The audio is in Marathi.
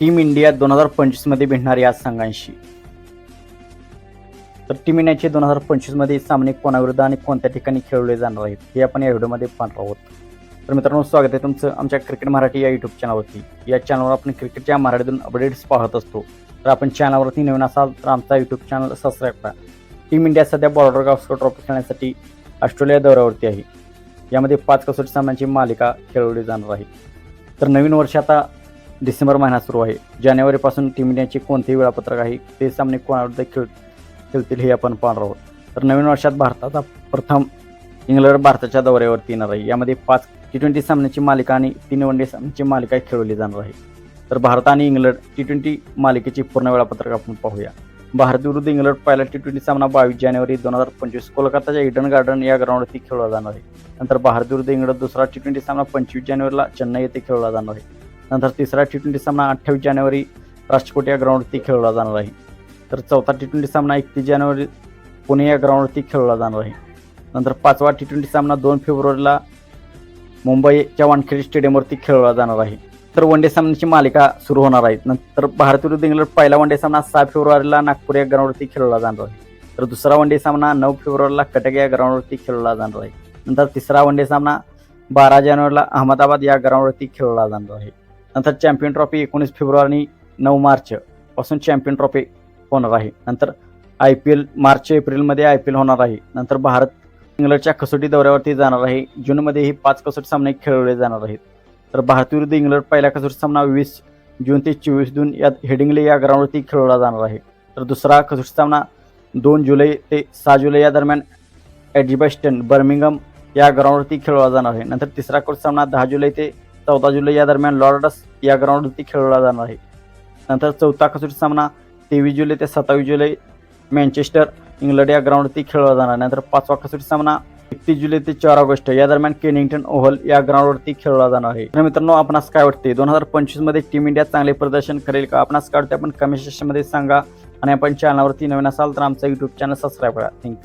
टीम इंडिया दोन हजार पंचवीसमध्ये भिडणार या संघांशी. तर टीम इंडियाचे दोन हजार पंचवीसमध्ये सामने कोणाविरुद्ध आणि कोणत्या ठिकाणी खेळवले जाणार आहेत हे आपण या व्हिडिओमध्ये पाहणार आहोत. तर मित्रांनो स्वागत आहे तुमचं आमच्या क्रिकेट मराठी या यूट्यूब चॅनलवरती या चॅनलवर आपण क्रिकेटच्या मराठीतून अपडेट्स पाहत असतो. तर आपण चॅनलवरती नवीन असाल तर आमचा यूट्यूब चॅनल सबस्क्राईब करा. टीम इंडिया सध्या बॉर्डर गावस्कर ट्रॉफी खेळण्यासाठी ऑस्ट्रेलिया दौऱ्यावरती आहे. यामध्ये पाच कसोटी सामन्यांची मालिका खेळवली जाणार आहे. तर नवीन वर्ष आता डिसेंबर महिना सुरू आहे. जानेवारीपासून टीम इंडियाचे कोणतेही वेळापत्रक आहे ते सामने कोणाविरुद्ध खेळ खेळतील हे आपण पाहणार आहोत. तर नवीन वर्षात भारताचा प्रथम इंग्लंड भारताच्या दौऱ्यावरती येणार आहे. यामध्ये पाच टी ट्वेंटी सामन्याची मालिका आणि तीन वन डे सामन्याची मालिका खेळवली जाणार आहे. तर भारत आणि इंग्लंड टी ट्वेंटी मालिकेचे पूर्ण वेळापत्रक आपण पाहूया. भारत विरुद्ध इंग्लंड पहिला टी ट्वेंटी सामना बावीस जानेवारी दोन हजार पंचवीस कोलकाताच्या इडन गार्डन या ग्राउंडवरती खेळला जाणार आहे. नंतर भारत विरुद्ध इंग्लंड दुसरा टी ट्वेंटी सामना पंचवीस जानेवारीला चेन्नई येथे खेळला जाणार आहे. नंतर तिसरा टी ट्वेंटी सामना अठ्ठावीस जानेवारी राष्ट्रकोट या ग्राउंडवरती खेळला जाणार आहे. तर चौथा टी ट्वेंटी सामना एकतीस जानेवारी पुणे या ग्राउंडवरती खेळला जाणार आहे. नंतर पाचवा टी ट्वेंटी सामना दोन फेब्रुवारीला मुंबईच्या वानखेडे स्टेडियमवरती खेळला जाणार आहे. तर वन डे सामन्याची मालिका सुरू होणार आहे. नंतर भारत विरुद्ध इंग्लंड पहिला वन डे सामना सहा फेब्रुवारीला नागपूर या ग्राउंडवरती खेळला जाणार आहे. तर दुसरा वन डे सामना नऊ फेब्रुवारीला कटक या ग्राउंडवरती खेळला जाणार आहे. नंतर तिसरा वन डे सामना बारा जानेवारीला अहमदाबाद या ग्राउंडवरती खेळला जाणार आहे. नंतर चॅम्पियन ट्रॉफी एकोणीस फेब्रुवारी नऊ मार्च पासून चॅम्पियन ट्रॉफी होणार आहे. नंतर आय पी एल मार्च एप्रिलमध्ये आय पी एल होणार आहे. नंतर भारत इंग्लंडच्या कसोटी दौऱ्यावरती जाणार आहे. जूनमध्ये ही पाच कसोटी सामने खेळवले जाणार आहेत. तर भारत विरुद्ध इंग्लंड पहिला कसोटी सामना वीस जून ते चोवीस जून या हेडिंगले या ग्राउंडवरती खेळवला जाणार आहे. तर दुसरा कसोटी सामना दोन जुलै ते सहा जुलै या दरम्यान एडजिबॅस्टन बर्मिंगम या ग्राउंडवरती खेळवला जाणार आहे. नंतर तिसरा कसोटी सामना दहा जुलै ते चौदा जुलै या दरम्यान लॉर्डस या ग्राउंडवरती खेळवला जाणार आहे. नंतर चौथा कसोटी सामना तेवीस जुलै ते सत्तावीस जुलै मँचेस्टर इंग्लंड या ग्राउंडवरती खेळवला जाणार. नंतर पाचवा कसोटी सामना एकतीस जुलै ते चार ऑगस्ट या दरम्यान केनिंग्टन ओव्हल या ग्राउंडवरती खेळला जाणार आहे. तर मित्रांनो आपणास काय वाटते दोन हजार पंचवीसमध्ये टीम इंडिया चांगले प्रदर्शन करेल का? आपणास काय वाटते आपण कमेंट सेक्शनमध्ये सांगा आणि आपण चॅनलवरती नवीन असाल तर आमचा युट्यूब चॅनल सबस्क्राईब करा. Thank you